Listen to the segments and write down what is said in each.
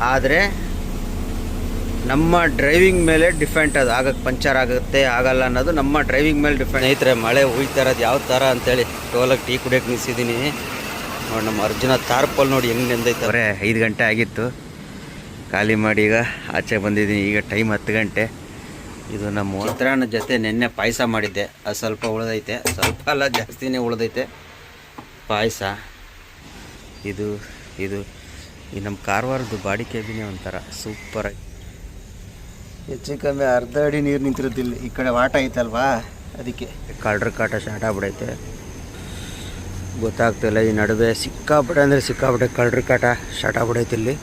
ಆದರೆ ನಮ್ಮ ಡ್ರೈವಿಂಗ್ ಮೇಲೆ ಡಿಫೆಂಟ್ ಅದು. ಆಗಕ್ಕೆ ಪಂಚರ್ ಆಗುತ್ತೆ ಆಗಲ್ಲ ಅನ್ನೋದು ನಮ್ಮ ಡ್ರೈವಿಂಗ್ ಮೇಲೆ ಡಿಫೆಂಟ್. ಐತ್ರೆ ಮಳೆ ಹುಯ್ತಾ ಇರೋದು ಯಾವ ಥರ ಅಂತೇಳಿ ಟೋಲಕ್ಕೆ ಟೀ ಕುಡಿಯೋಕೆ ನಿಲ್ಸಿದ್ದೀನಿ ನೋಡಿ ನಮ್ಮ ಅರ್ಜುನ ತಾರ್ಪಲ್ ನೋಡಿ ಹೆಂಗೆ ನೆಂದೈತವ್ರೆ ಐದು ಗಂಟೆ ಆಗಿತ್ತು. ಖಾಲಿ ಮಾಡಿ ಈಗ ಆಚೆ ಬಂದಿದ್ದೀನಿ. ಈಗ ಟೈಮ್ ಹತ್ತು ಗಂಟೆ. ಇದು ನಮ್ಮ ಚಿತ್ರಾನ್ನ ಜೊತೆ ನೆನ್ನೆ ಪಾಯಸ ಮಾಡಿದ್ದೆ. ಅದು ಸ್ವಲ್ಪ ಉಳಿದೈತೆ. ಸ್ವಲ್ಪ ಅಲ್ಲ ಜಾಸ್ತಿನೇ ಉಳಿದೈತೆ. ಪಾಯಸ. ಇದು ಇದು. ಈ ನಮ್ಮ ಕಾರವಾರದ್ದು ಬಾಡಿ ಕೇಬಿನೇ ಒಂಥರ ಸೂಪರಾಗಿ ಹೆಚ್ಚು ಕಮ್ಮಿ ಅರ್ಧ ಅಡಿ ನೀರು ನಿಂತಿರೋದಿಲ್ಲ ಈ ಕಡೆ ವಾಟ ಐತಲ್ವಾ? ಅದಕ್ಕೆ. ಕಳ್ರ ಕಾಟ ಸ್ಟಾರ್ಟ್ ಆಗ್ಬಿಡೈತೆ. ಗೊತ್ತಾಗ್ತಿಲ್ಲ ಈ ನಡುವೆ ಸಿಕ್ಕಾಪಟ್ಟೆ ಅಂದರೆ ಸಿಕ್ಕಾಪಟ್ಟೆ ಕಳ್ರ ಕಾಟ ಸ್ಟಾರ್ಟ್ ಆಗ್ಬಿಡೈತೆ ಇಲ್ಲಿ.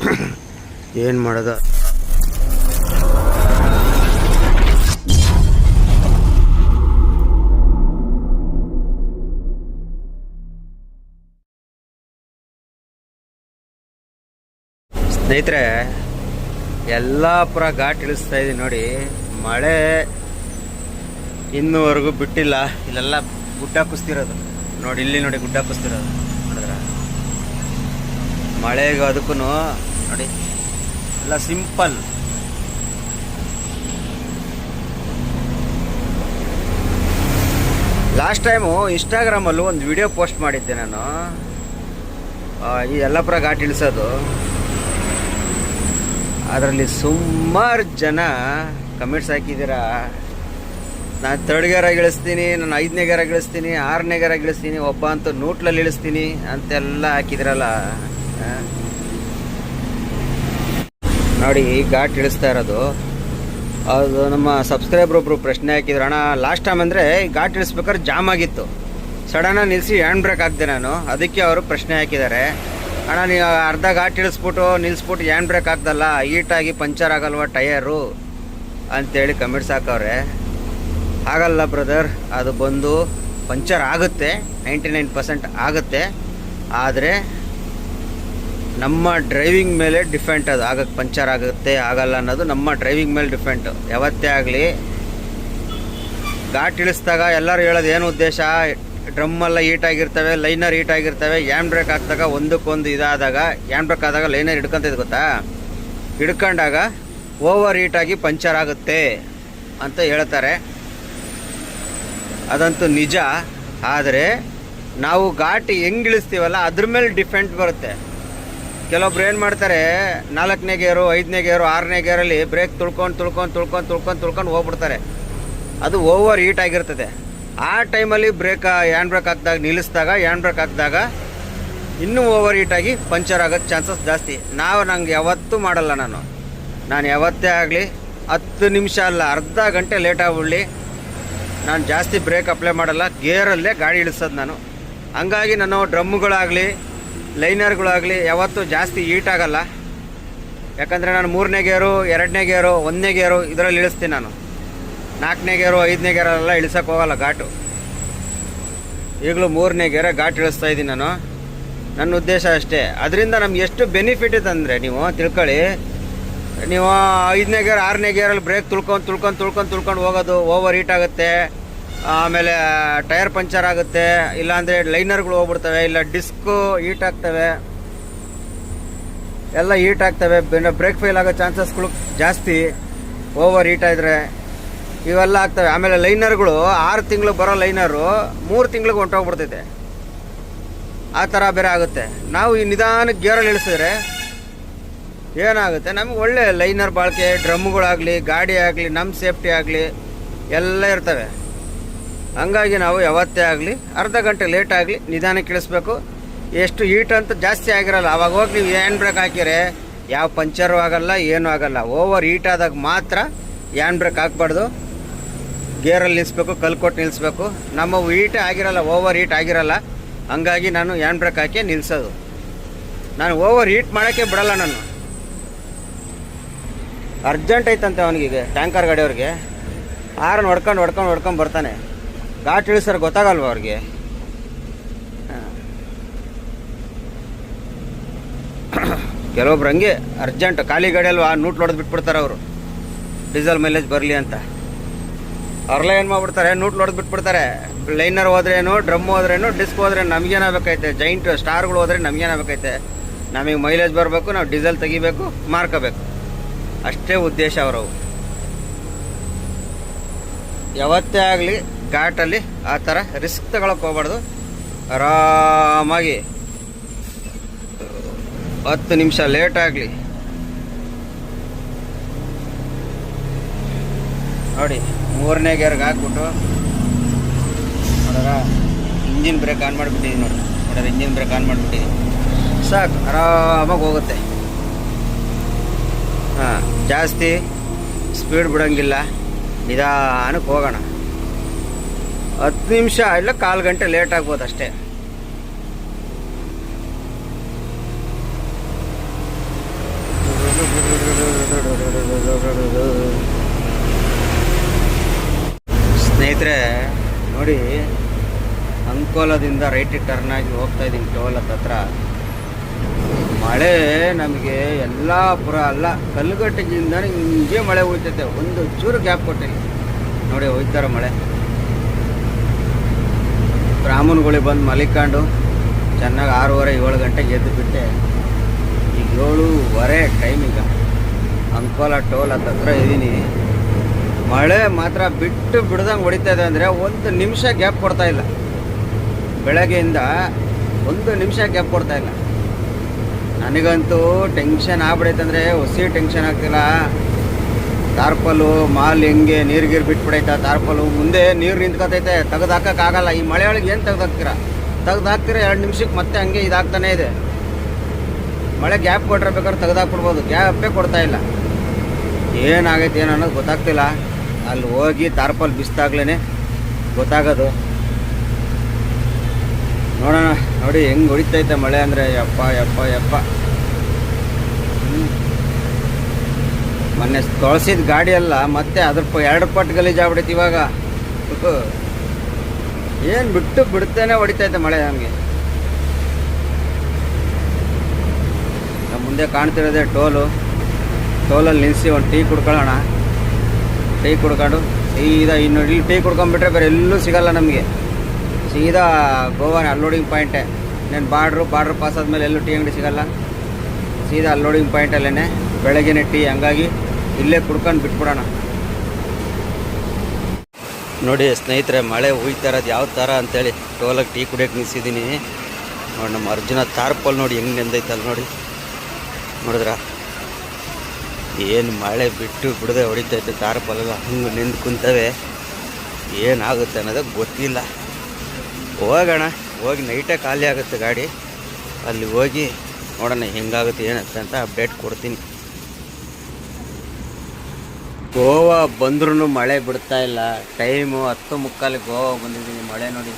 ಏನು ಮಾಡೋದು? ಸ್ನೇಹಿತರೆ ಪುರ ಘಾಟ್ ಇಳಿಸ್ತಾ ಇದೀನಿ ನೋಡಿ. ಮಳೆ ಇನ್ನೂವರೆಗೂ ಬಿಟ್ಟಿಲ್ಲ. ಇಲ್ಲೆಲ್ಲ ಗುಡ್ಡ ಕುಸ್ತಿರೋದು. ನೋಡಿ, ಇಲ್ಲಿ ನೋಡಿ ಗುಡ್ಡ ಕುಸ್ತಿರೋದು. ನೋಡಿದ್ರೆ? ಮಳೆಗೂ ಅದಕ್ಕೂ ನೋಡಿ, ಎಲ್ಲ ಸಿಂಪಲ್. ಲಾಸ್ಟ್ ಟೈಮು ಇನ್ಸ್ಟಾಗ್ರಾಮಲ್ಲೂ ಒಂದು ವಿಡಿಯೋ ಪೋಸ್ಟ್ ಮಾಡಿದ್ದೆ ನಾನು. ಈ ಯಲ್ಲಾಪುರ ಘಾಟ್ ಇಳಿಸೋದು. ಅದರಲ್ಲಿ ಸುಮಾರು ಜನ ಕಮೆಂಟ್ಸ್ ಹಾಕಿದ್ದೀರಾ? ನಾನು ಥರ್ಡ್ ಗೇರಾಗಿ ಇಳಿಸ್ತೀನಿ ನಾನು ಐದನೇ ಗೇರಾಗಿ ಇಳಿಸ್ತೀನಿ ಆರನೇ ಗೇರಾಗಿ ಇಳಿಸ್ತೀನಿ ಒಬ್ಬ ಅಂತೂ ನೂಟ್ಲಲ್ಲಿ ಇಳಿಸ್ತೀನಿ ಅಂತೆಲ್ಲ ಹಾಕಿದ್ರಲ್ಲ. ನೋಡಿ ಘಾಟ್ ಇಳಿಸ್ತಾ ಇರೋದು. ಅದು ನಮ್ಮ ಸಬ್ಸ್ಕ್ರೈಬರ್ ಒಬ್ರು ಪ್ರಶ್ನೆ ಹಾಕಿದ್ರು, ಅಣ್ಣ ಲಾಸ್ಟ್ ಟೈಮ್ ಅಂದರೆ ಘಾಟ್ ಇಳಿಸ್ಬೇಕಾದ್ರೆ ಜಾಮ್ ಆಗಿತ್ತು. ಸಡನ್ನಾಗಿ ನಿಲ್ಲಿಸಿ ಹ್ಯಾಂಡ್ ಬ್ರೇಕ್ ಹಾಕ್ದೆ ನಾನು. ಅದಕ್ಕೆ ಅವರು ಪ್ರಶ್ನೆ ಹಾಕಿದ್ದಾರೆ. ಅಣ್ಣ, ನೀವು ಅರ್ಧ ಘಾಟ್ ಇಳಿಸ್ಬಿಟ್ಟು ನಿಲ್ಲಿಸ್ಬಿಟ್ಟು ಹ್ಯಾಂಡ್ ಬ್ರೇಕ್ ಹಾಕ್ದಲ್ಲ ಹೀಟಾಗಿ ಪಂಚರ್ ಆಗಲ್ವ ಟಯರು ಅಂತೇಳಿ ಕಮೆಂಟ್ಸ್ ಹಾಕವ್ರೆ. ಆಗಲ್ಲ ಬ್ರದರ್ ಅದು ಬಂದು ಪಂಚರ್ ಆಗುತ್ತೆ ನೈಂಟಿ ನೈನ್ ಪರ್ಸೆಂಟ್ ಆಗುತ್ತೆ. ಆದರೆ ನಮ್ಮ ಡ್ರೈವಿಂಗ್ ಮೇಲೆ ಡಿಫೆಂಟ್ ಅದು ಆಗಕ್ಕೆ ಪಂಚರ್ ಆಗುತ್ತೆ, ಆಗಲ್ಲ ಅನ್ನೋದು ನಮ್ಮ ಡ್ರೈವಿಂಗ್ ಮೇಲೆ ಡಿಫೆಂಟು ಯಾವತ್ತೇ ಆಗಲಿ, ಘಾಟ್ ಇಳಿಸ್ದಾಗ ಎಲ್ಲರೂ ಹೇಳೋದು ಏನು ಉದ್ದೇಶ? ಡ್ರಮ್ ಎಲ್ಲ ಹೀಟ್ ಆಗಿರ್ತವೆ ಲೈನರ್ ಹೀಟ್ ಆಗಿರ್ತವೆ ಹ್ಯಾಂಡ್ ಬ್ರೇಕ್ ಹಾಕಿದಾಗ ಒಂದಕ್ಕೊಂದು ಇದಾದಾಗ ಹ್ಯಾಂಡ್ ಬ್ರೇಕ್ ಆದಾಗ ಲೈನರ್ ಹಿಡ್ಕೊಂತಿದ್ ಗೊತ್ತಾ? ಹಿಡ್ಕೊಂಡಾಗ ಓವರ್ ಹೀಟ್ ಆಗಿ ಪಂಚರ್ ಆಗುತ್ತೆ ಅಂತ ಹೇಳ್ತಾರೆ. ಅದಂತೂ ನಿಜ. ಆದರೆ ನಾವು ಘಾಟಿ ಹೆಂಗೆ ಇಳಿಸ್ತೀವಲ್ಲ, ಅದ್ರ ಮೇಲೆ ಡಿಫೆಂಟ್ ಬರುತ್ತೆ. ಕೆಲವೊಬ್ರು ಏನು ಮಾಡ್ತಾರೆ, ನಾಲ್ಕನೇ ಗೇರು ಐದನೇ ಗೇರು ಆರನೇ ಗೇರಲ್ಲಿ ಬ್ರೇಕ್ ತುಳ್ಕೊಂಡು ತುಳ್ಕೊಂಡು ತುಳ್ಕೊಂಡು ತುಳ್ಕೊಂಡು ತುಳ್ಕೊಂಡು ಹೋಗ್ಬಿಡ್ತಾರೆ. ಅದು ಓವರ್ ಹೀಟ್ ಆಗಿರ್ತದೆ. ಆ ಟೈಮಲ್ಲಿ ಬ್ರೇಕ್, ಹ್ಯಾಂಡ್ ಬ್ರೇಕ್ ಹಾಕಿದಾಗ, ನಿಲ್ಲಿಸಿದಾಗ, ಹ್ಯಾಂಡ್ ಬ್ರೇಕ್ ಹಾಕಿದಾಗ ಇನ್ನೂ ಓವರ್ ಹೀಟ್ ಆಗಿ ಪಂಚರ್ ಆಗೋದು ಚಾನ್ಸಸ್ ಜಾಸ್ತಿ. ನಾವು ನಂಗೆ ಯಾವತ್ತೂ ಮಾಡಲ್ಲ ನಾನು. ನಾನು ಯಾವತ್ತೇ ಆಗಲಿ ಹತ್ತು ನಿಮಿಷ ಅಲ್ಲ, ಅರ್ಧ ಗಂಟೆ ಲೇಟ್ ನಾನು ಜಾಸ್ತಿ ಬ್ರೇಕ್ ಅಪ್ಲೈ ಮಾಡಲ್ಲ ಗೇರಲ್ಲೇ ಗಾಡಿ ಇಳಿಸೋದು ನಾನು. ಹಂಗಾಗಿ ನಾನು ಡ್ರಮ್ಗಳಾಗಲಿ, ಲೈನರ್ಗಳಾಗಲಿ ಯಾವತ್ತೂ ಜಾಸ್ತಿ ಹೀಟ್ ಆಗಲ್ಲ. ಯಾಕಂದರೆ ನಾನು ಮೂರನೇ ಗೇರು ಎರಡನೇ ಗೇರು ಒಂದನೇ ಗೇರು ಇದರಲ್ಲಿ ಇಳಿಸ್ತೀನಿ ನಾನು. ನಾಲ್ಕನೇ ಗೇರು, ಐದನೇ ಗೇರಲ್ಲೆಲ್ಲ ಇಳಿಸೋಕೆ ಹೋಗಲ್ಲ ಘಾಟು. ಈಗಲೂ ಮೂರನೇ ಗೇರ ಘಾಟ್ ಇಳಿಸ್ತಾ ಇದ್ದೀನಿ ನಾನು. ನನ್ನ ಉದ್ದೇಶ ಅಷ್ಟೇ. ಅದರಿಂದ ನಮ್ಗೆ ಎಷ್ಟು ಬೆನಿಫಿಟ್ ಇದೆ ಅಂದರೆ ನೀವು ತಿಳ್ಕೊಳ್ಳಿ. ನೀವು ಐದನೇ ಗೇರ್, ಆರನೇ ಗೇರಲ್ಲಿ ಬ್ರೇಕ್ ತುಳ್ಕೊಂಡು ತುಳ್ಕೊಂಡು ತುಳ್ಕೊಂಡು ತುಳ್ಕೊಂಡು ಹೋಗೋದು ಓವರ್ ಹೀಟ್ ಆಗುತ್ತೆ. ಆಮೇಲೆ ಟೈರ್ ಪಂಚರ್ ಆಗುತ್ತೆ. ಇಲ್ಲಾಂದರೆ ಲೈನರ್ಗಳು ಹೋಗ್ಬಿಡ್ತವೆ, ಇಲ್ಲ ಡಿಸ್ಕು ಹೀಟ್ ಆಗ್ತವೆ. ಎಲ್ಲ ಹೀಟ್ ಆಗ್ತವೆ. ಬ್ರೇಕ್ ಫೇಲ್ ಆಗೋ ಚಾನ್ಸಸ್ಗಳು ಜಾಸ್ತಿ. ಓವರ್ ಹೀಟ್ ಆಗಿದ್ರೆ ಇವೆಲ್ಲ ಆಗ್ತವೆ. ಆಮೇಲೆ ಲೈನರ್ಗಳು ಆರು ತಿಂಗಳು ಬರೋ ಲೈನರು ಮೂರು ತಿಂಗಳಿಗೆ ಹೊಂಟೋಗ್ಬಿಡ್ತೈತೆ. ಆ ಥರ ಬೇರೆ ಆಗುತ್ತೆ. ನಾವು ಈ ನಿಧಾನಕ್ಕೆ ಗೇರಲ್ಲಿ ಇಳಿಸಿದ್ರೆ ಏನಾಗುತ್ತೆ? ನಮಗೆ ಒಳ್ಳೆ ಲೈನರ್ ಬಾಳಿಕೆ, ಡ್ರಮ್ಗಳಾಗಲಿ, ಗಾಡಿ ಆಗಲಿ ನಮ್ಮ ಸೇಫ್ಟಿ ಆಗಲಿ, ಎಲ್ಲ ಇರ್ತವೆ. ಹಂಗಾಗಿ ನಾವು ಯಾವತ್ತೇ ಆಗಲಿ, ಅರ್ಧ ಗಂಟೆ ಲೇಟ್ ಆಗಲಿ ನಿಧಾನಕ್ಕೆ ಇಳಿಸ್ಬೇಕು. ಎಷ್ಟು ಹೀಟ್ ಅಂತ ಜಾಸ್ತಿ ಆಗಿರಲ್ಲ. ಅವಾಗ ಹೋಗಿ ನೀವು ಹ್ಯಾಂಡ್ ಬ್ರೇಕ್ ಹಾಕಿರೆ ಯಾವ ಪಂಚರು ಆಗಲ್ಲ, ಏನೂ ಆಗಲ್ಲ. ಓವರ್ ಹೀಟ್ ಆದಾಗ ಮಾತ್ರ ಹ್ಯಾಂಡ್ ಬ್ರೇಕ್ ಹಾಕ್ಬಾರ್ದು. ಗೇರಲ್ಲಿ ನಿಲ್ಲಿಸ್ಬೇಕು ಕಲ್ಲು ಕೊಟ್ಟು ನಿಲ್ಲಿಸ್ಬೇಕು ನಮ್ಮ ಹೀಟ್ ಆಗಿರಲ್ಲ ಓವರ್ ಹೀಟ್ ಆಗಿರಲ್ಲ. ಹಂಗಾಗಿ ನಾನು ಹ್ಯಾಂಡ್ ಬ್ರೇಕ್ ಹಾಕಿ ನಿಲ್ಲಿಸೋದು ನಾನು ಓವರ್ ಹೀಟ್ ಮಾಡೋಕ್ಕೆ ಬಿಡಲ್ಲ ನಾನು. ಅರ್ಜೆಂಟ್ ಐತಂತೆ ಅವನಿಗೆ ಟ್ಯಾಂಕರ್ ಗಾಡಿಯವ್ರಿಗೆ. ಆರನ್ನು ಹೊಡ್ಕೊಂಡು ಹೊಡ್ಕೊಂಡು ಹೊಡ್ಕೊಂಡು ಬರ್ತಾನೆ. ಘಾಟ್ ಇಳಿಸೋರು ಗೊತ್ತಾಗಲ್ವ ಅವ್ರಿಗೆ? ಕೆಲವೊಬ್ರು ಹಂಗೆ ಅರ್ಜೆಂಟ್ ಖಾಲಿ ಗಾಡಿಯಲ್ವಾ ನೂಟ್ ಹೊಡೆದು ಬಿಟ್ಬಿಡ್ತಾರೆ ಅವರು. ಡೀಸೆಲ್ ಮೈಲೇಜ್ ಬರಲಿ ಅಂತ. ಅವ್ರೆಲ್ಲ ಏನು ಮಾಡ್ಬಿಡ್ತಾರೆ? ನೂಟ್ ನೋಡಿದ್ ಬಿಟ್ಬಿಡ್ತಾರೆ. ಲೈನರ್ ಹೋದ್ರೇನು, ಡ್ರಮ್ ಹೋದ್ರೇನು, ಡಿಸ್ಕ್ ಹೋದ್ರೆ ನಮಗೇನಾಗಬೇಕೈತೆ ಜೈಂಟ್ ಸ್ಟಾರ್ಗಳು ಹೋದ್ರೆ ನಮಗೇನಾಗಬೇಕೈತೆ ನಮಗೆ ಮೈಲೇಜ್ ಬರಬೇಕು, ನಾವು ಡೀಸೆಲ್ ತೆಗಿಬೇಕು, ಮಾರ್ಕೋಬೇಕು. ಅಷ್ಟೇ ಉದ್ದೇಶ ಅವರವು ಯಾವತ್ತೇ ಆಗಲಿ ಘಾಟಲ್ಲಿ ಆ ಥರ ರಿಸ್ಕ್ ತಗೊಳಕ್ಕೆ ಹೋಗ್ಬಾರ್ದು. ಆರಾಮಾಗಿ. ಹತ್ತು ನಿಮಿಷ ಲೇಟ್ ಆಗಲಿ. ನೋಡಿ. ಮೂರನೇ ಗೇರ್ಗೆ ಹಾಕ್ಬಿಟ್ಟು ನೋಡೋರ ಇಂಜಿನ್ ಬ್ರೇಕ್ ಆನ್ ಮಾಡಿಬಿಟ್ಟಿದ್ದೀನಿ ನೋಡಿ. ನೋಡೋರ ಇಂಜಿನ್ ಬ್ರೇಕ್ ಆನ್ ಮಾಡಿಬಿಟ್ಟಿದ್ದೀನಿ ಸಾಕು, ಆರಾಮಾಗಿ ಹೋಗುತ್ತೆ. ಹಾಂ, ಜಾಸ್ತಿ ಸ್ಪೀಡ್ ಬಿಡೋಂಗಿಲ್ಲ. ನಿಧಾನಕ್ಕೆ ಹೋಗೋಣ. ಹತ್ತು ನಿಮಿಷ ಇಲ್ಲ, ಕಾಲು ಗಂಟೆ ಲೇಟ್ ಆಗ್ಬೋದು ಅಷ್ಟೇ. ಸ್ನೇಹಿತರೆ, ನೋಡಿ, ಅಂಕೋಲದಿಂದ ರೈಟ್ ಟರ್ನ್ ಆಗಿ ಹೋಗ್ತಾ ಇದ್ದೀನಿ ಟೋಲ್ ಹತ್ರ. ಮಳೆ ನಮಗೆ ಎಲ್ಲ ಪುರ ಅಲ್ಲ ಕಲ್ಲುಗಟ್ಟಿಗಿಂದ ಹಿಂಗೆ ಮಳೆ ಹೋಗ್ತೈತೆ ಒಂದು ಚೂರು ಗ್ಯಾಪ್ ಕೊಟ್ಟಿಲ್ಲ ನೋಡಿ, ಹೋಯ್ತಾರ ಮಳೆ. ಬ್ರಾಹ್ಮಣಗಳಿಗೆ ಬಂದು ಮಲಿಕೊಂಡು, ಚೆನ್ನಾಗಿ ಆರೂವರೆ, ಏಳು ಗಂಟೆಗೆ ಎದ್ದು ಬಿಟ್ಟೆ. ಈಗ ಏಳುವರೆ ಟೈಮ್ ಅಂಕೋಲ ಟೋಲ್ ಹತ್ರ ಇದ್ದೀನಿ. ಮಳೆ ಮಾತ್ರ ಬಿಟ್ಟು ಬಿಡ್ದಂಗೆ ಹೊಡಿತಾ ಇದೆ ಅಂದರೆ ಒಂದು ನಿಮಿಷ ಗ್ಯಾಪ್ ಕೊಡ್ತಾ ಇಲ್ಲ. ಬೆಳಗ್ಗೆಯಿಂದ ಒಂದು ನಿಮಿಷ ಗ್ಯಾಪ್ ಕೊಡ್ತಾ ಇಲ್ಲ. ನನಗಂತೂ ಟೆನ್ಷನ್ ಆಗ್ಬಿಡೈತೆ ಅಂದರೆ ಹೊಸಿ ಟೆನ್ಷನ್ ಆಗ್ತಿಲ್ಲ. ತಾರ್ಪಲು ಮಾಲ್ ಹೆಂಗೆ ನೀರು ಗೀರು ಬಿಟ್ಬಿಡೈತ ತಾರ್ಪಲು ಮುಂದೆ ನೀರು ನಿಂತ್ಕೊತೈತೆ ತೆಗೆದಾಕಾಗಲ್ಲ ಈ ಮಳೆ ಒಳಗೆ ಏನು ತೆಗ್ದಾಕ್ತೀರ? ಹಾಕ್ತೀರಾ ತೆಗ್ದು ಹಾಕ್ತೀರಾ ಎರಡು ನಿಮಿಷಕ್ಕೆ ಮತ್ತೆ ಹಂಗೆ ಇದಾಗ್ತಾನೇ ಇದೆ. ಮಳೆ ಗ್ಯಾಪ್ ಕೊಟ್ರೆ ತೆಗೆದಾಕ್ಬಿಡ್ಬೋದು. ಗ್ಯಾಪೇ ಕೊಡ್ತಾ ಇಲ್ಲ. ಏನಾಗೈತೆ ಏನು ಅನ್ನೋದು ಗೊತ್ತಾಗ್ತಿಲ್ಲ. ಅಲ್ಲಿ ಹೋಗಿ ತಾರ್ಪಲ್ ಬಿಸ್ತಾಗ್ಲೇ ಗೊತ್ತಾಗೋದು. ನೋಡೋಣ, ನೋಡಿ ಹೆಂಗೆ ಹೊಡಿತೈತೆ ಮಳೆ ಅಂದರೆ ಯಪ್ಪ ಯಪ್ಪ ಯಪ್ಪ. ಮೊನ್ನೆ ತೊಳಸಿದ ಗಾಡಿ ಅಲ್ಲ, ಮತ್ತೆ ಅದ್ರ ಪ ಎರಡು ಪಟ್ಟು ಗಲೀಜಾಗ್ಬಿಡೈತೆ ಇವಾಗ. ಏನು ಬಿಟ್ಟು ಬಿಡ್ತೇನೆ ಹೊಡಿತೈತೆ ಮಳೆ ನಮಗೆ. ಮುಂದೆ ಕಾಣ್ತಿರೋದೆ ಟೋಲು. ಟೋಲಲ್ಲಿ ನಿಲ್ಲಿಸಿ ಒಂದು ಟೀ ಕುಡ್ಕೊಳ್ಳೋಣ. ಟೀ ಕುಡ್ಕೊಂಡು, ಸೀದಾ ಇನ್ನು ಇಲ್ಲಿ ಟೀ ಕುಡ್ಕೊಂಡ್ಬಿಟ್ರೆ ಬೇರೆ ಎಲ್ಲೂ ಸಿಗಲ್ಲ ನಮಗೆ. ಸೀದಾ ಗೋವಾನ ಅಲ್ಲೋಡಿಂಗ್ ಪಾಯಿಂಟೇ. నేను ಬಾರ್ಡ್ರು, ಬಾರ್ಡ್ರ್ ಪಾಸ್ ಆದಮೇಲೆ ಎಲ್ಲೂ ಟೀ ಅಂಗಡಿ ಸಿಗಲ್ಲ. ಸೀದಾ ಅನ್ಲೋಡಿಂಗ್ ಪಾಯಿಂಟಲ್ಲೇ ಬೆಳಗ್ಗೆನೆ ಟೀ, ಹಂಗಾಗಿ ಇಲ್ಲೇ ಕುಡ್ಕೊಂಡು ಬಿಟ್ಬಿಡೋಣ. ನೋಡಿ ಸ್ನೇಹಿತರೆ, ಮಳೆ ಹುಯ್ತಾ ಇರೋದು ಯಾವ ಥರ ಅಂತೇಳಿ ಟೋಲಾಗಿ ಟೀ ಕುಡಿಯೋಕೆ ನಿಲ್ಸಿದ್ದೀನಿ. ನೋಡಿ ನಮ್ಮ ಅರ್ಜುನ ತಾರ್ಪಲ್ ನೋಡಿ ಹೆಂಗೆ ನೆಂದೈತಲ್ಲ ನೋಡಿ. ನೋಡಿದ್ರ? ಏನು ಮಳೆ ಬಿಟ್ಟು ಬಿಡದೆ ಹೊಡಿತೈತೆ ತಾರ್ಪಲೆಲ್ಲ ಹಂಗೆ ನಿಂತು ಕುಂತವೆ. ಏನಾಗುತ್ತೆ ಅನ್ನೋದು ಗೊತ್ತಿಲ್ಲ. ಹೋಗೋಣ, ಹೋಗಿ ನೈಟೇ ಖಾಲಿ ಆಗುತ್ತೆ ಗಾಡಿ. ಅಲ್ಲಿ ಹೋಗಿ ನೋಡೋಣ ಹೆಂಗಾಗುತ್ತೆ ಏನತ್ತೆ ಅಂತ ಅಪ್ಡೇಟ್ ಕೊಡ್ತೀನಿ. ಗೋವಾ ಬಂದ್ರೂ ಮಳೆ ಬಿಡ್ತಾ ಇಲ್ಲ. ಟೈಮು ಹತ್ತು ಮುಕ್ಕಾಲಿ ಗೋವಾ ಬಂದಿದ್ದೀನಿ, ಮಳೆ ನೋಡಿ.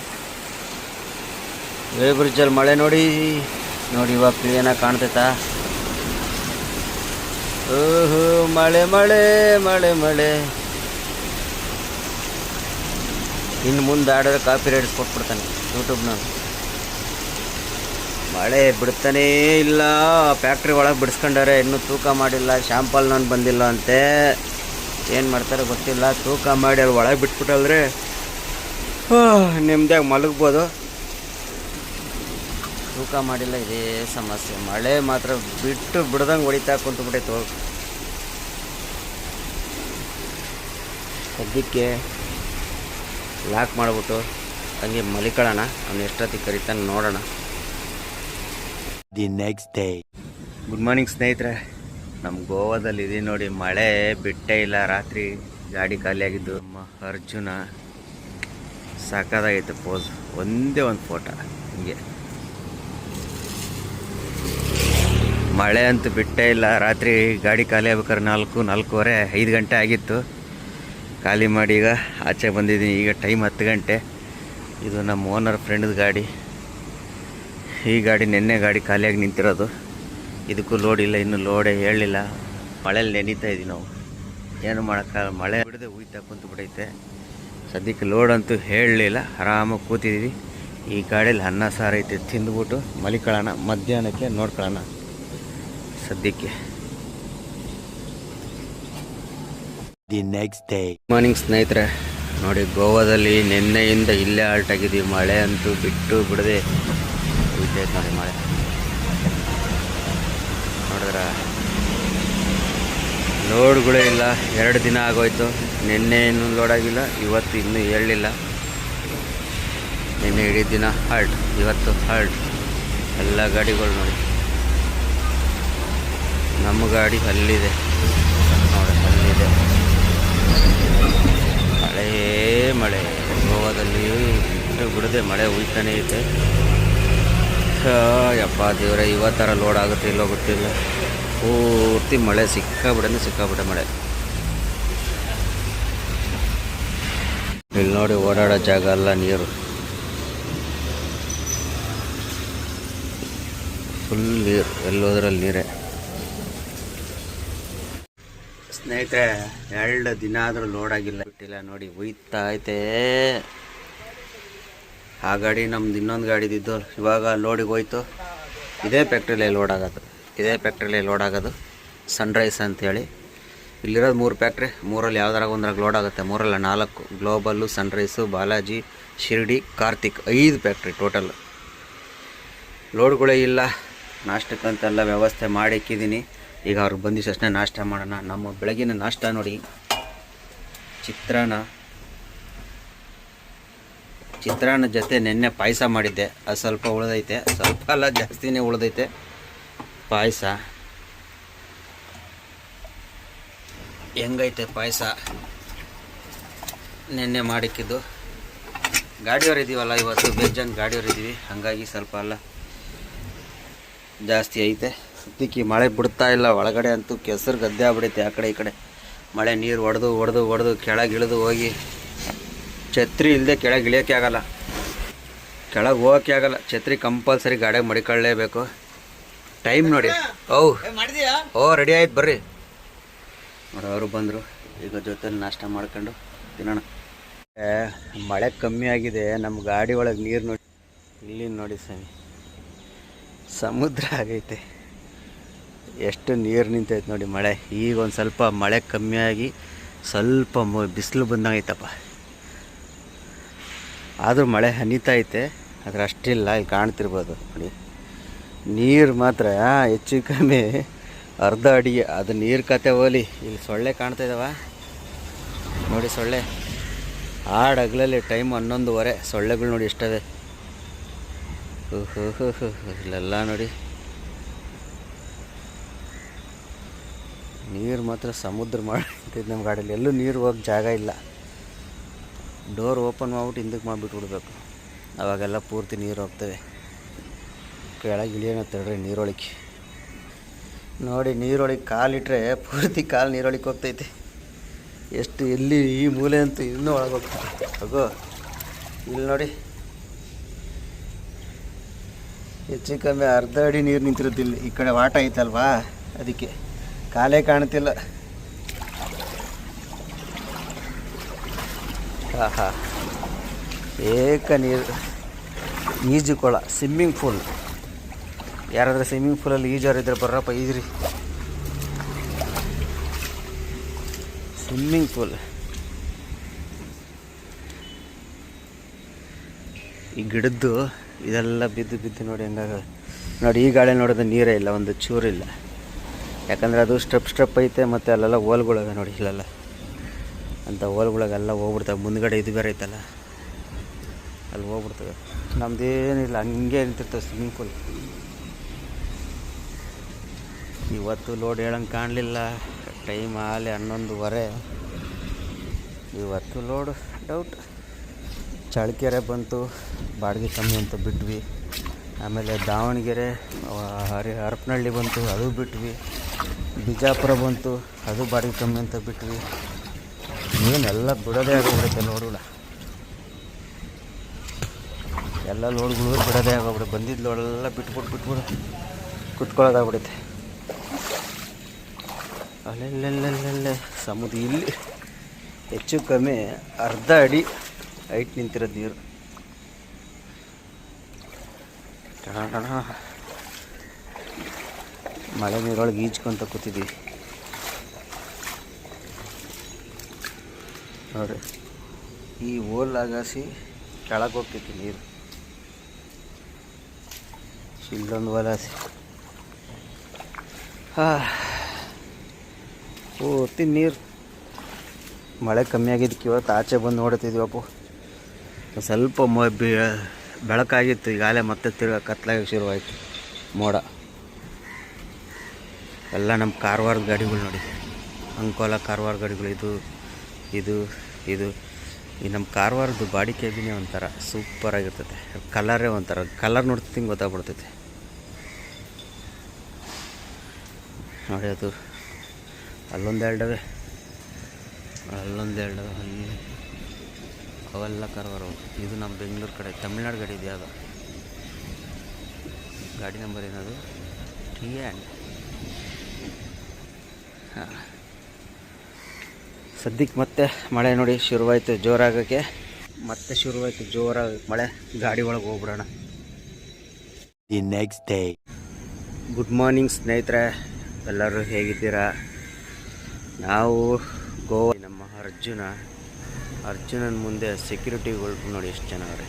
ವೇ ಬ್ರಿಡ್ಜಲ್ಲಿ ಮಳೆ ನೋಡಿ ನೋಡಿ ಇವಾಗ ಕ್ಲೀನಾಗಿ ಕಾಣ್ತೈತಾ? ಓಹೋ, ಮಳೆ ಮಳೆ ಮಳೆ ಮಳೆ. ಇನ್ನು ಮುಂದೆ ಆಡಿದ್ರೆ ಕಾಪಿ ರೈಟ್ಸ್ ಕೊಟ್ಬಿಡ್ತಾನೆ ಯೂಟ್ಯೂಬ್ನ ಮಳೆ ಬಿಡ್ತಾನೇ ಇಲ್ಲ. ಫ್ಯಾಕ್ಟ್ರಿ ಒಳಗೆ ಬಿಡಿಸ್ಕೊಂಡಾರೆ ಇನ್ನೂ ತೂಕ ಮಾಡಿಲ್ಲ. ಶಾಂಪಲ್ ನಾನು ಬಂದಿಲ್ಲ ಅಂತೆ. ಏನು ಮಾಡ್ತಾರೆ ಗೊತ್ತಿಲ್ಲ. ತೂಕ ಮಾಡಿ ಅಲ್ಲಿ ಒಳಗೆ ಬಿಟ್ಬಿಟ್ಟಲ್ರಿ. ನೆಮ್ಮದಿಯಾಗಿ ಮಲಗ್ಬೋದು. ತೂಕ ಮಾಡಿಲ್ಲ ಇದೇ ಸಮಸ್ಯೆ. ಮಳೆ ಮಾತ್ರ ಬಿಟ್ಟು ಬಿಡ್ದಂಗೆ ಹೊಡಿತಾ ಹೋಗಿ ಸದ್ಯಕ್ಕೆ ಲಾಕ್ ಮಾಡಿಬಿಟ್ಟು ಹಂಗೆ ಮಲಿಕೊಳ್ಳೋಣ. ಅವ್ನು ಎಷ್ಟೊತ್ತಿಗೆ ಕರಿತಾನೆ ನೋಡೋಣ. The next day good morning ಸ್ನೇಹಿತರೆ. ನಮ್ಮ ಗೋವಾದಲ್ಲಿ ಇದೆ ನೋಡಿ ಮಳೆ ಬಿಟ್ಟೇ ಇಲ್ಲ. ರಾತ್ರಿ ಗಾಡಿ ಖಾಲಿಯಾಗಿದ್ದು ನಮ್ಮ ಅರ್ಜುನ ಸಾಕಾದಾಗೈತೆ ಪೋಸ್ ಒಂದೇ ಒಂದು ಫೋಟೋ ಹಿಂಗೆ. ಮಳೆ ಅಂತೂ ಬಿಟ್ಟೇ ಇಲ್ಲ. ರಾತ್ರಿ ಗಾಡಿ ಖಾಲಿ ಆಗ್ಬೇಕಾದ್ರೆ ನಾಲ್ಕು, ನಾಲ್ಕೂವರೆ, ಐದು ಗಂಟೆ ಆಗಿತ್ತು. ಖಾಲಿ ಮಾಡಿ ಈಗ ಆಚೆ ಬಂದಿದ್ದೀನಿ. ಈಗ ಟೈಮ್ ಹತ್ತು ಗಂಟೆ. ಇದು ನಮ್ಮ ಓನರ್ ಫ್ರೆಂಡ್ದು ಗಾಡಿ. ಈ ಗಾಡಿ ನಿನ್ನೆ ಗಾಡಿ ಖಾಲಿಯಾಗಿ ನಿಂತಿರೋದು. ಇದಕ್ಕೂ ಲೋಡ್ ಇಲ್ಲ, ಇನ್ನೂ ಲೋಡೇ ಹೇಳಲಿಲ್ಲ ಮಳೇಲಿ ನೆನೀತಾ ಇದ್ದೀವಿ ನಾವು. ಏನು ಮಾಡೋಕ್ಕಾಗಲ್ಲ. ಮಳೆ ಬಿಡದೆ ಉಯ್ತಾ ಕುಂತು ಬಿಡೈತೆ. ಸದ್ಯಕ್ಕೆ ಲೋಡ್ ಅಂತೂ ಹೇಳಲಿಲ್ಲ. ಆರಾಮಾಗಿ ಕೂತಿದ್ದೀವಿ. ಈ ಗಾಡೀಲಿ ಅನ್ನ ಸಾರು ಐತೆ. ತಿಂದ್ಬಿಟ್ಟು ಮಲಿಕೊಳ್ಳೋಣ. ಮಧ್ಯಾಹ್ನಕ್ಕೆ ನೋಡ್ಕೊಳ್ಳೋಣ. ಸದ್ಯಕ್ಕೆ. ದಿ ನೆಕ್ಸ್ಟ್ ಡೇ ಮಾರ್ನಿಂಗ್ ಸ್ನೇಹಿತರೆ ನೋಡಿ ಗೋವಾದಲ್ಲಿ ನಿನ್ನೆಯಿಂದ ಇಲ್ಲೇ ಆಲ್ಟ್ ಆಗಿದ್ದೀವಿ ಮಳೆ ಅಂತೂ ಬಿಟ್ಟು ಬಿಡದೆ ಇದೆ ನೋಡಿ ಮಳೆ. ನೋಡಿದ್ರ? ಲೋಡ್ಗಳೇ ಇಲ್ಲ. ಎರಡು ದಿನ ಆಗೋಯ್ತು. ನಿನ್ನೆ ಇನ್ನೂ ಲೋಡ್ ಆಗಿಲ್ಲ ಇವತ್ತು ಇನ್ನೂ ಹೇಳಲಿಲ್ಲ ನಿನ್ನೆ ಇಡೀ ದಿನ ಹಾಲ್ಟ್ ಇವತ್ತು ಹಾಲ್ಟ್ ಎಲ್ಲ ಗಾಡಿಗಳು ನೋಡಿ. ನಮ್ಮ ಗಾಡಿ ಅಲ್ಲಿದೆ. ನೋಡಿ, ಅಲ್ಲಿದೆ. ಮಳೆ ಮಳೆ. ಗೋವಾದಲ್ಲಿ ಇಷ್ಟು ಬಿಡದೆ ಮಳೆ ಉಯ್ತಾನೆ ಐತೆ ಯಪ್ಪ ದೇವ್ರೆ ಇವತ್ತರ ಲೋಡ್ ಆಗುತ್ತೆ, ಇಲ್ಲೋ ಗೊತ್ತಿಲ್ಲ. ಪೂರ್ತಿ ಮಳೆ, ಸಿಕ್ಕಾಬಿಡನೆ ಸಿಕ್ಕಾಬಿಟ್ಟೆ ಮಳೆ. ಇಲ್ಲಿ ನೋಡಿ ಓಡಾಡೋ ಜಾಗ ಅಲ್ಲ, ನೀರು. ಫುಲ್ ನೀರು, ಎಲ್ಲೋದ್ರಲ್ಲಿ ನೀರೇ. ಸ್ನೇಹಿತರೆ, ಎರಡು ದಿನ ಆದರೂ ಲೋಡ್ ಆಗಿಲ್ಲ. ಬಿಟ್ಟಿಲ್ಲ ನೋಡಿ ಒಯ್ತಾ ಐತೆ. ಆ ಗಾಡಿ ನಮ್ದು ಇನ್ನೊಂದು ಗಾಡಿ ಇದ್ದಿದ್ದು, ಇವಾಗ ಲೋಡಿಗೆ ಹೋಯ್ತು. ಇದೇ ಫ್ಯಾಕ್ಟ್ರಿಲೇ ಲೋಡ್ ಆಗೋದು. ಇದೇ ಫ್ಯಾಕ್ಟ್ರಿಲೇ ಲೋಡ್ ಆಗೋದು. ಸನ್ರೈಸ್ ಅಂತೇಳಿ. ಇಲ್ಲಿರೋದು ಮೂರು ಫ್ಯಾಕ್ಟ್ರಿ ಮೂರಲ್ಲಿ ಯಾವ್ದಾರ ಒಂದ್ರಾಗ ಲೋಡ್ ಆಗುತ್ತೆ. ಮೂರಲ್ಲ, ನಾಲ್ಕು. ಗ್ಲೋಬಲ್ಲು ಸನ್ರೈಸು ಬಾಲಾಜಿ ಶಿರ್ಡಿ, ಕಾರ್ತಿಕ್, ಐದು ಫ್ಯಾಕ್ಟ್ರಿ ಟೋಟಲ್ ಲೋಡ್ಗಳೇ ಇಲ್ಲ. ನಾಷ್ಟಕ್ಕಂತೆಲ್ಲ ವ್ಯವಸ್ಥೆ ಮಾಡಿ ಇಕ್ಕಿದ್ದೀನಿ. ಈಗ ಅವ್ರು ಬಂದಿದ್ದ ತಕ್ಷಣ ನಾಷ್ಟ ಮಾಡೋಣ. ನಮ್ಮ ಬೆಳಗಿನ ನಾಷ್ಟ ನೋಡಿ. ಚಿತ್ರಾನ್ನ. ಚಿತ್ರಾನ್ನ ಜೊತೆ ನೆನ್ನೆ ಪಾಯಸ ಮಾಡಿದ್ದೆ. ಅದು ಸ್ವಲ್ಪ ಉಳಿದೈತೆ. ಸ್ವಲ್ಪ ಅಲ್ಲ, ಜಾಸ್ತಿನೇ ಉಳಿದೈತೆ. ಪಾಯಸ. ಹೆಂಗೈತೆ ಪಾಯಸ? ನೆನ್ನೆ ಮಾಡಿಕ್ಕಿದ್ದು. ಗಾಡಿಯವ್ರು ಇದ್ದೀವಲ್ಲ ಇವತ್ತು? ಬೇಜಾನ್ ಗಾಡಿಯವ್ರು ಇದ್ದೀವಿ ಹಾಗಾಗಿ ಸ್ವಲ್ಪ ಅಲ್ಲ, ಜಾಸ್ತಿ ಐತೆ. ಸದ್ಯಕ್ಕೆ ಮಳೆ ಬಿಡ್ತಾ ಇಲ್ಲ. ಒಳಗಡೆ ಅಂತೂ ಕೆಸರು ಗದ್ದೆ ಆಗ್ಬಿಡೈತೆ ಆ ಕಡೆ ಈ ಕಡೆ. ಮಳೆ ನೀರು ಒಡೆದು ಒಡೆದು ಒಡೆದು ಕೆಳಗೆ ಇಳಿದು ಹೋಗಿ. ಛತ್ರಿ ಇಲ್ಲದೆ ಕೆಳಗೆ ಇಳಿಯೋಕೆ ಆಗಲ್ಲ. ಕೆಳಗೆ ಹೋಗೋಕೆ ಆಗಲ್ಲ. ಛತ್ರಿ ಕಂಪಲ್ಸರಿ ಗಾಡಿಗೆ ಮಡಿಕೊಳ್ಳೇಬೇಕು. ಟೈಮ್ ನೋಡಿ. ಓ ಓ ರೆಡಿ ಆಯ್ತು ಬರ್ರಿ. ನೋಡಿ ಅವರು ಬಂದರು. ಈಗ ಜೊತೆಲಿ ನಾಷ್ಟ ಮಾಡ್ಕೊಂಡು ತಿನ್ನೋಣ. ಮಳೆ ಕಮ್ಮಿ ಆಗಿದೆ. ನಮ್ಮ ಗಾಡಿ ಒಳಗೆ ನೀರು ನೋಡಿ. ಇಲ್ಲಿ ನೋಡಿ ಸ್ವಾಮಿ. ಸಮುದ್ರ ಆಗೈತೆ. ಎಷ್ಟು ನೀರು ನಿಂತೈತೆ ನೋಡಿ ಮಳೆ. ಈಗ ಒಂದು ಸ್ವಲ್ಪ ಮಳೆ ಕಮ್ಮಿಯಾಗಿ ಸ್ವಲ್ಪ ಬಿಸಿಲು ಬಂದಂಗೈತಪ್ಪ ಆದರೂ ಮಳೆ ಹನಿತೈತೆ ಆದರೆ ಅಷ್ಟಿಲ್ಲ ಇಲ್ಲಿ ಕಾಣ್ತಿರ್ಬೋದು ನೋಡಿ. ನೀರು ಮಾತ್ರ ಹೆಚ್ಚು ಕಮ್ಮಿ, ಅರ್ಧ ಅಡಿಗೆ ಅದು ನೀರು ಕತೆ ಹೋಲಿ. ಇಲ್ಲಿ ಸೊಳ್ಳೆ ಕಾಣ್ತಾ ಇದ್ದಾವ ನೋಡಿ ಸೊಳ್ಳೆ. ಆಡ ಹಗಲಲ್ಲಿ ಟೈಮ್ ಹನ್ನೊಂದುವರೆ. ಸೊಳ್ಳೆಗಳು ನೋಡಿ ಎಷ್ಟವೆ ಹೋ, ಇಲ್ಲೆಲ್ಲ ನೋಡಿ. ನೀರು ಮಾತ್ರ ಸಮುದ್ರ ಮಾಡಿದ್ದು ನಮ್ಮ ಗಾಡೀಲಿ ಎಲ್ಲೂ ನೀರು ಹೋಗಿ ಜಾಗ ಇಲ್ಲ. ಡೋರ್ ಓಪನ್ ಮಾಡ್ಬಿಟ್ಟು ಹಿಂದಕ್ಕೆ ಮಾಡಿಬಿಟ್ಟು ಬಿಡಬೇಕು ಅವಾಗೆಲ್ಲ ಪೂರ್ತಿ ನೀರು ಹೋಗ್ತವೆ. ಕೆಳಗೆ ಇಳಿಯೋಣ ತಡ್ರಿ ನೀರೊಳಗೆ ನೋಡಿ, ನೀರೊಳಗೆ ಕಾಲಿಟ್ರೆ ಪೂರ್ತಿ ಕಾಲು ನೀರೊಳಗೆ ಹೋಗ್ತೈತೆ. ಎಷ್ಟು ಎಲ್ಲಿ ಈ ಮೂಲೆ ಅಂತೂ ಇನ್ನೂ ಒಳಗೆ ಹೋಗ್ತದೆ ಹೋಗೋ ಇಲ್ಲಿ ನೋಡಿ. ಹೆಚ್ಚು ಕಮ್ಮಿ ಅರ್ಧ ಅಡಿ ನೀರು ನಿಂತಿರುತ್ತೆ ಇಲ್ಲಿ. ಈ ಕಡೆ ವಾಟ ಐತಲ್ವಾ? ಅದಕ್ಕೆ. ಕಾಲೇ ಕಾಣ್ತಿಲ್ಲ ಆಹಾ. ಏಕ ನೀರು ಈಜು ಕೊಳ ಸ್ವಿಮ್ಮಿಂಗ್ ಪೂಲ್ ಯಾರಾದರೂ ಸ್ವಿಮ್ಮಿಂಗ್ ಪೂಲಲ್ಲಿ ಇದ್ರೆ ಬರ್ರಪ್ಪ, ಈಜ್ರಿ. ಸ್ವಿಮ್ಮಿಂಗ್ ಪೂಲ್ ಈ ಗಿಡದ್ದು ಇದೆಲ್ಲ ಬಿದ್ದು ಬಿದ್ದು ನೋಡಿ ಹಂಗಾಗ ನೋಡಿ ಈ ಗಾಳಿ ನೋಡಿದ್ರೆ ನೀರೇ ಇಲ್ಲ, ಒಂದು ಚೂರಿಲ್ಲ. ಯಾಕಂದರೆ ಅದು ಸ್ಟೆಪ್ ಸ್ಟೆಪ್ ಐತೆ ಮತ್ತು ಅಲ್ಲೆಲ್ಲ ಓಲ್ಗಳವೆ ನೋಡಿ ಇಲ್ಲೆಲ್ಲ. ಅಂತ ಹೋಲ್ಗಳಿಗೆಲ್ಲ ಹೋಗ್ಬಿಡ್ತವೆ. ಮುಂದ್ಗಡೆ ಇದು ಬೇರೆ ಐತಲ್ಲ. ಅಲ್ಲಿ ಹೋಗ್ಬಿಡ್ತವೆ. ನಮ್ದೇನಿಲ್ಲ ಹಂಗೆ ನಿಂತಿರ್ತವೆ ಸ್ವಿಮ್ಮಿಂಗ್ ಪೂಲ್ ಇವತ್ತು ಲೋಡ್ ಹೇಳಂಗೆ ಕಾಣಲಿಲ್ಲ. ಟೈಮ್ ಆಗಲಿ ಹನ್ನೊಂದುವರೆ. ಇವತ್ತು ಲೋಡ್ ಡೌಟ್ ಚಳ್ಳಕೆರೆ ಬಂತು, ಬಾಡಿಗೆ ಕಮ್ಮಿ ಅಂತ ಬಿಟ್ವಿ. ಆಮೇಲೆ ದಾವಣಗೆರೆ ಹರಿ ಹರಪನಹಳ್ಳಿ ಬಂತು, ಅದು ಬಿಟ್ವಿ. ಬಿಜಾಪುರ ಬಂತು, ಅದು ಬಾಡಿಗೆ ಕಮ್ಮಿ ಅಂತ ಬಿಟ್ವಿ. ಏನೆಲ್ಲ ಬಿಡೋದೇ ಆಗೋಗ್ಬಿಡುತ್ತೆ ನೋಡೋಣ ಎಲ್ಲ ಲೋಡ್ಗಳು ಬಿಡೋದೇ ಆಗೋಗ್ಬಿಡುತ್ತೆ. ಬಂದಿದ್ದು ಲೋಡೆಲ್ಲ ಬಿಟ್ಬಿಟ್ಟು ಬಿಟ್ಬಿಡು. ಕುತ್ಕೊಳ್ಳೋದಾಗ್ಬಿಡುತ್ತೆ. ಅಲ್ಲೆಲ್ಲೆಲ್ಲೆಲ್ಲೆಲ್ಲೆ ಸಮುದ್ರ ಇಲ್ಲಿ ಹೆಚ್ಚು ಕಮ್ಮಿ ಅರ್ಧ ಅಡಿ ಹೈಟ್ ನಿಂತಿರೋದು ನೀರು. ಮಳೆ ನೀರೊಳಗೆ ಈಜ್ಕೊಂತ ಕೂತಿದ್ದೀವಿ ನೋಡ್ರಿ, ಈ ಓಲ್ ಕೆಳಗೆ ಹೋಗ್ತೈತಿ ನೀರು. ಇಲ್ಲೊಂದು ವಲಾಸಿ ಪೂರ್ತಿ ನೀರು. ಮಳೆ ಕಮ್ಮಿ ಆಗಿದ್ದಕ್ಕೆ ಇವತ್ತು ಆಚೆ ಬಂದು ನೋಡ್ತಿದ್ವಪ್ಪ ಸ್ವಲ್ಪ ಮ ಬೆಳಕಾಗಿತ್ತು, ಈಗಾಗಲೇ ಮತ್ತೆ ತಿರ್ಗ ಕತ್ಲಾಗಿ ಶುರುವಾಯಿತು ಮೋಡ. ಎಲ್ಲ ನಮ್ಮ ಕಾರವಾರದ ಗಾಡಿಗಳು ನೋಡಿ. ಅಂಕೋಲ ಕಾರವಾರ ಗಾಡಿಗಳು, ಇದು ಇದು ಇದು. ಈ ನಮ್ಮ ಕಾರವಾರದ ಬಾಡಿ ಕೇಬಿನೇ ಒಂಥರ ಸೂಪರಾಗಿರ್ತೈತೆ ಕಲರೇ ಒಂಥರ ಕಲರ್ ನೋಡ್ತಿಂಗೆ ಗೊತ್ತಾಗ್ಬಿಡ್ತೈತೆ. ನೋಡಿ ಅದು, ಅಲ್ಲೊಂದು ಎರಡವೆ. ಅಲ್ಲೊಂದು ಎರಡವೆ. ಅಲ್ಲಿ ಅವೆಲ್ಲ ಕಾರವಾರ ಇದು ನಮ್ಮ ಬೆಂಗಳೂರು ಕಡೆ, ತಮಿಳ್ನಾಡು ಗಾಡಿ ಇದೆ ಅದು? ಗಾಡಿ ನಂಬರ್ ಏನದು? ಟಿ ಆ್ಯಂಡ್ ಸದ್ಯಕ್ಕೆ ಮತ್ತೆ ಮಳೆ ನೋಡಿ ಶುರುವಾಯಿತು ಜೋರಾಗೋಕ್ಕೆ. ಮತ್ತೆ ಶುರುವಾಯಿತು ಜೋರಾಗಿ ಮಳೆ ಗಾಡಿ ಒಳಗೆ ಹೋಗ್ಬಿಡೋಣ. The next day good morning ಸ್ನೇಹಿತರೆ ಎಲ್ಲರೂ ಹೇಗಿದ್ದೀರಾ? ನಾವು ಗೋವಾ ನಮ್ಮ ಅರ್ಜುನ. ಅರ್ಜುನನ ಮುಂದೆ ಸೆಕ್ಯೂರಿಟಿಗಳು ನೋಡಿ ಎಷ್ಟು ಚೆನ್ನಾಗ್ರೆ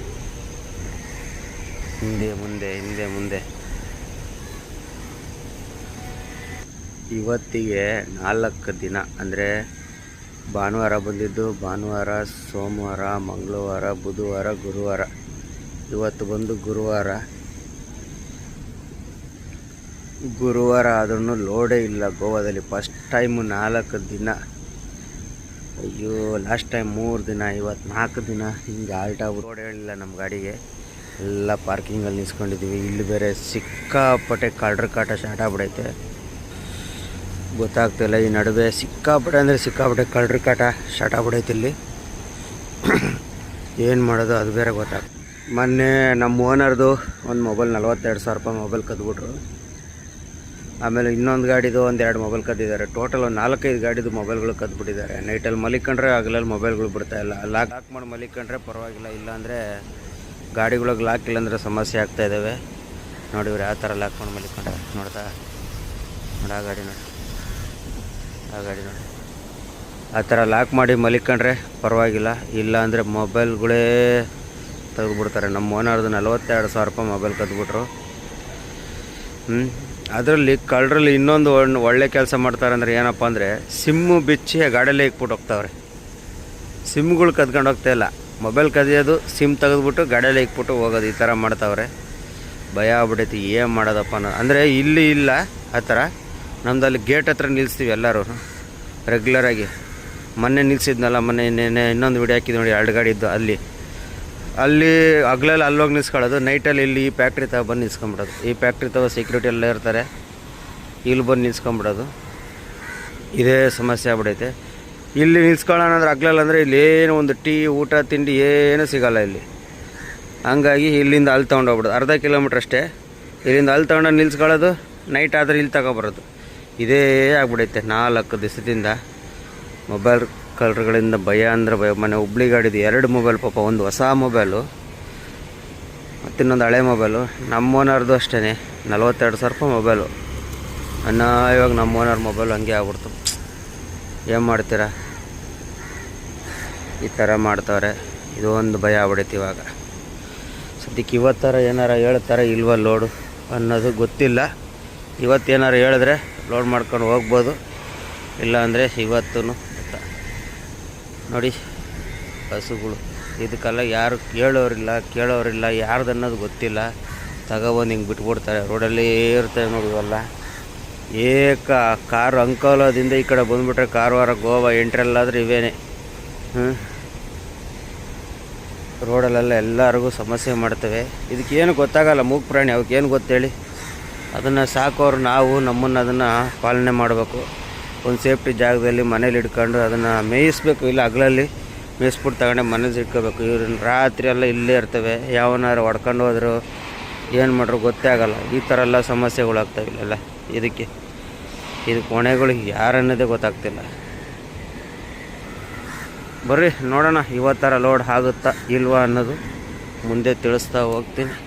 ಹಿಂದೆ ಮುಂದೆ ಹಿಂದೆ ಮುಂದೆ. ಇವತ್ತಿಗೆ ನಾಲ್ಕು ದಿನ, ಅಂದರೆ ಭಾನುವಾರ ಬಂದಿದ್ದು ಭಾನುವಾರ, ಸೋಮವಾರ, ಮಂಗಳವಾರ, ಬುಧವಾರ, ಗುರುವಾರ. ಇವತ್ತು ಬಂದು ಗುರುವಾರ. ಗುರುವಾರ ಆದ್ರೂ ಲೋಡೇ ಇಲ್ಲ ಗೋವಾದಲ್ಲಿ. ಫಸ್ಟ್ ಟೈಮು ನಾಲ್ಕು ದಿನ. ಅಯ್ಯೋ ಲಾಸ್ಟ್ ಟೈಮ್ ಮೂರು ದಿನ, ಇವತ್ತು ನಾಲ್ಕು ದಿನ. ಹಿಂಗೆ ಆಲ್ಟ್ ಆಗಿ ರೋಡ್ ಹೇಳಿಲ್ಲ ನಮ್ಮ ಗಾಡಿಗೆ. ಎಲ್ಲ ಪಾರ್ಕಿಂಗಲ್ಲಿ ನಿಲ್ಸ್ಕೊಂಡಿದ್ದೀವಿ ಇಲ್ಲಿ ಬೇರೆ ಸಿಕ್ಕಾಪಟ್ಟೆ ಕಳ್ರ ಕಾಟ ಸ್ಟಾರ್ಟ್ ಆಗ್ಬಿಡೈತೆ. ಗೊತ್ತಾಗ್ತಿಲ್ಲ, ಈ ನಡುವೆ ಸಿಕ್ಕಾಪಟ್ಟೆ ಅಂದರೆ ಸಿಕ್ಕಾಪಟ್ಟೆ ಕಳ್ರಿ ಕಾಟ ಸ್ಟಾರ್ಟ್ ಆಗ್ಬಿಡೈತೆ ಇಲ್ಲಿ. ಏನು ಮಾಡೋದು ಅದು ಬೇರೆ ಗೊತ್ತಾಗ ಮೊನ್ನೆ ನಮ್ಮ ಓನರ್ದು ಒಂದು ಮೊಬೈಲ್ ನಲ್ವತ್ತೆರಡು ಸಾವಿರ ರೂಪಾಯಿ ಮೊಬೈಲ್ ಕದ್ಬಿಟ್ರು. ಆಮೇಲೆ ಇನ್ನೊಂದು ಗಾಡಿದು ಒಂದು ಎರಡು ಮೊಬೈಲ್ ಕದ್ದಿದ್ದಾರೆ. ಟೋಟಲ್ ಒಂದು ನಾಲ್ಕೈದು ಗಾಡಿದು ಮೊಬೈಲ್ಗಳು ಕದ್ಬಿಟ್ಟಿದ್ದಾರೆ. ನೈಟಲ್ಲಿ ಮಲಿಕೊಂಡ್ರೆ ಆಗಲಲ್ಲಿ ಮೊಬೈಲ್ಗಳು ಬಿಡ್ತಾಯಿಲ್ಲ ಲಾಕ್ ಲಾಕ್ ಮಾಡಿ ಮಲಿಕೊಂಡ್ರೆ ಪರವಾಗಿಲ್ಲ, ಇಲ್ಲಾಂದರೆ ಗಾಡಿಗಳಿಗೆ ಲಾಕ್ ಇಲ್ಲ ಸಮಸ್ಯೆ ಆಗ್ತಾ ಇದ್ದಾವೆ ನೋಡಿ ಇವ್ರು ಯಾವ ಥರ ಲಾಕ್ ಮಾಡಿ ಮಲಿಕೊಂಡ್ರೆ ನೋಡ್ತಾ? ನೋಡೋ ಗಾಡಿ ನೋಡಿ. ಆ ಗಾಡಿ ಆ ಥರ ಲಾಕ್ ಮಾಡಿ ಮಲಿಕೊಂಡ್ರೆ ಪರವಾಗಿಲ್ಲ. ಇಲ್ಲ ಅಂದರೆ ಮೊಬೈಲ್ಗಳೇ ತೆಗೆದುಬಿಡ್ತಾರೆ. ನಮ್ಮ ಓನರ್ದು ನಲ್ವತ್ತೆರಡು ಸಾವಿರ ರೂಪಾಯಿ ಮೊಬೈಲ್ ಕದ್ಬಿಟ್ರು. ಅದರಲ್ಲಿ ಕಳ್ಳರಲ್ಲಿ ಇನ್ನೊಂದು ಒಳ್ಳೆ ಕೆಲಸ ಮಾಡ್ತಾರೆ ಅಂದರೆ ಏನಪ್ಪ ಅಂದರೆ ಸಿಮ್ಮು ಬಿಚ್ಚಿ ಗಾಡಿಯಲ್ಲೇ ಇಕ್ಬಿಟ್ಟು ಹೋಗ್ತಾವ್ರೆ. ಸಿಮ್ಗಳು ಕದ್ಕೊಂಡು ಹೋಗ್ತಾ ಇಲ್ಲ. ಮೊಬೈಲ್ ಕದಿಯೋದು ಸಿಮ್ ತೆಗೆದ್ಬಿಟ್ಟು ಗಾಡಿಯಲ್ಲೇ ಇಕ್ಬಿಟ್ಟು ಹೋಗೋದು ಈ ಥರ ಮಾಡ್ತಾವ್ರೆ. ಭಯ ಆಗ್ಬಿಟ್ಟೈತಿ ಏನು ಮಾಡೋದಪ್ಪ ಅನ್ನೋದು ಅಂದರೆ ಇಲ್ಲಿ ಇಲ್ಲ ಆ ಥರ. ನಮ್ದಲ್ಲಿ ಗೇಟ್ ಹತ್ರ ನಿಲ್ಲಿಸ್ತೀವಿ ಎಲ್ಲರೂ. ರೆಗ್ಯುಲರಾಗಿ ಮೊನ್ನೆ ನಿಲ್ಸಿದ್ನಲ್ಲ, ಮೊನ್ನೆ ನೆನೆ ಇನ್ನೊಂದು ವಿಡಿಯೋ ಹಾಕಿದ್ದು ನೋಡಿ, ಎರಡು ಗಾಡಿ ಇದ್ದು ಅಲ್ಲಿ. ಅಲ್ಲಿ ಹಗ್ಲಲ್ಲಿ ಅಲ್ಲೋಗಿ ನಿಲ್ಸ್ಕೊಳ್ಳೋದು ನೈಟಲ್ಲಿ ಇಲ್ಲಿ ಈ ಫ್ಯಾಕ್ಟ್ರಿ ತಗೋ ಬಂದು ನಿಲ್ಸ್ಕೊಂಬಿಡೋದು. ಈ ಫ್ಯಾಕ್ಟ್ರಿ ತಗೋ ಸೆಕ್ಯೂರಿಟಿ ಎಲ್ಲ ಇರ್ತಾರೆ. ಇಲ್ಲಿ ಬಂದು ನಿಲ್ಸ್ಕೊಂಬಿಡೋದು. ಇದೇ ಸಮಸ್ಯೆ ಆಗ್ಬಿಡೈತೆ. ಇಲ್ಲಿ ನಿಲ್ಸ್ಕೊಳ್ಳೋಣ ಅಂದ್ರೆ ಹಗ್ಲಲ್ಲಿ ಅಂದರೆ ಇಲ್ಲಿ ಏನು ಒಂದು ಟೀ, ಊಟ, ತಿಂಡಿ ಏನೂ ಸಿಗೋಲ್ಲ ಇಲ್ಲಿ. ಹಂಗಾಗಿ ಇಲ್ಲಿಂದ ಅಲ್ಲಿ ತೊಗೊಂಡೋಗ್ಬಿಡೋದು. ಅರ್ಧ ಕಿಲೋಮೀಟ್ರ್ ಅಷ್ಟೇ. ಇಲ್ಲಿಂದ ಅಲ್ಲಿ ತೊಗೊಂಡು ನಿಲ್ಸ್ಕೊಳ್ಳೋದು ನೈಟ್ ಆದರೆ ಇಲ್ಲಿ ತಗೊಬರೋದು. ಇದೇ ಆಗ್ಬಿಡೈತೆ. ನಾಲ್ಕು ದಿವಸದಿಂದ ಮೊಬೈಲ್ ಕಳ್ರುಗಳಿಂದ ಭಯ ಅಂದ್ರೆ ಭಯ. ಮನೆ ಹುಬ್ಳಿ ಗಾಡಿದು ಎರಡು ಮೊಬೈಲ್ ಪಾಪ, ಒಂದು ಹೊಸ ಮೊಬೈಲು ಮತ್ತಿನ್ನೊಂದು ಹಳೆ ಮೊಬೈಲು ನಮ್ಮ ಓನರ್ದು ಅಷ್ಟೇ ನಲ್ವತ್ತೆರಡು ಸಾವಿರ ರೂಪಾಯಿ ಮೊಬೈಲು ಅನ್ನ ಇವಾಗ ನಮ್ಮ ಓನರ್ ಮೊಬೈಲ್ ಹಂಗೆ ಆಗ್ಬಿಡ್ತು. ಏನು ಮಾಡ್ತೀರಾ? ಈ ಥರ ಮಾಡ್ತವ್ರೆ. ಇದು ಒಂದು ಭಯ ಆಗ್ಬಿಡೈತೆ ಇವಾಗ. ಸದ್ಯಕ್ಕೆ ಇವತ್ತಾರ ಏನಾರ ಹೇಳ್ತಾರೆ ಇಲ್ವ ಲೋಡು ಅನ್ನೋದು ಗೊತ್ತಿಲ್ಲ. ಇವತ್ತೇನಾರು ಹೇಳಿದ್ರೆ ಲೋಡ್ ಮಾಡ್ಕೊಂಡು ಹೋಗ್ಬೋದು. ಇಲ್ಲ ಅಂದರೆ ಇವತ್ತು ನೋಡಿ ಹಸುಗಳು. ಇದಕ್ಕೆಲ್ಲ ಯಾರು ಕೇಳೋರಿಲ್ಲ ಕೇಳೋರಿಲ್ಲ ಯಾರ್ದು ಅನ್ನೋದು ಗೊತ್ತಿಲ್ಲ. ತಗೊಬಂದು ಹಿಂಗೆ ಬಿಟ್ಬಿಡ್ತಾರೆ. ರೋಡಲ್ಲಿ ಇರ್ತವೆ ಇವೆಲ್ಲ. ಏಕ ಕಾರು ಅಂಕೋಲದಿಂದ ಈ ಕಡೆ ಬಂದುಬಿಟ್ರೆ ಕಾರವಾರ ಗೋವಾ ಎಂಟ್ರಲ್ಲಾದ್ರೆ ಇವೇನೆ. ಹ್ಞೂ ರೋಡಲ್ಲೆಲ್ಲ ಎಲ್ಲರಿಗೂ ಸಮಸ್ಯೆ ಮಾಡ್ತವೆ. ಇದಕ್ಕೇನು ಗೊತ್ತಾಗಲ್ಲ ಮೂಗ್ ಪ್ರಾಣಿ, ಅವಕ್ಕೇನು ಗೊತ್ತೇಳಿ? ಅದನ್ನು ಸಾಕೋರು ನಾವು, ನಮ್ಮನ್ನು ಅದನ್ನು ಪಾಲನೆ ಮಾಡಬೇಕು. ಒಂದು ಸೇಫ್ಟಿ ಜಾಗದಲ್ಲಿ ಮನೇಲಿ ಇಟ್ಕೊಂಡು ಅದನ್ನು ಮೇಯಿಸ್ಬೇಕು. ಇಲ್ಲ ಹಗಲಲ್ಲಿ ಮೇಯಿಸ್ಬಿಟ್ಟು ತಗೊಂಡೆ ಮನೇಲಿ ಇಟ್ಕೋಬೇಕು. ಇವ್ರನ್ನ ರಾತ್ರಿ ಎಲ್ಲ ಇಲ್ಲೇ ಇರ್ತವೆ. ಯಾವನಾರು ಹೊಡ್ಕೊಂಡು ಹೋದ್ರು ಏನು ಮಾಡ್ರು ಗೊತ್ತೇ ಆಗೋಲ್ಲ. ಈ ಥರ ಎಲ್ಲ ಸಮಸ್ಯೆಗಳಾಗ್ತವೆ ಇಲ್ಲೆಲ್ಲ. ಇದಕ್ಕೆ ಇದು ಕೊನೆಗಳಿಗೆ ಯಾರನ್ನೋದೇ ಗೊತ್ತಾಗ್ತಿಲ್ಲ. ಬರ್ರಿ, ನೋಡೋಣ. ಇವತ್ತರ ಲೋಡ್ ಆಗುತ್ತಾ ಇಲ್ವಾ ಅನ್ನೋದು ಮುಂದೆ ತಿಳಿಸ್ತಾ ಹೋಗ್ತೀನಿ.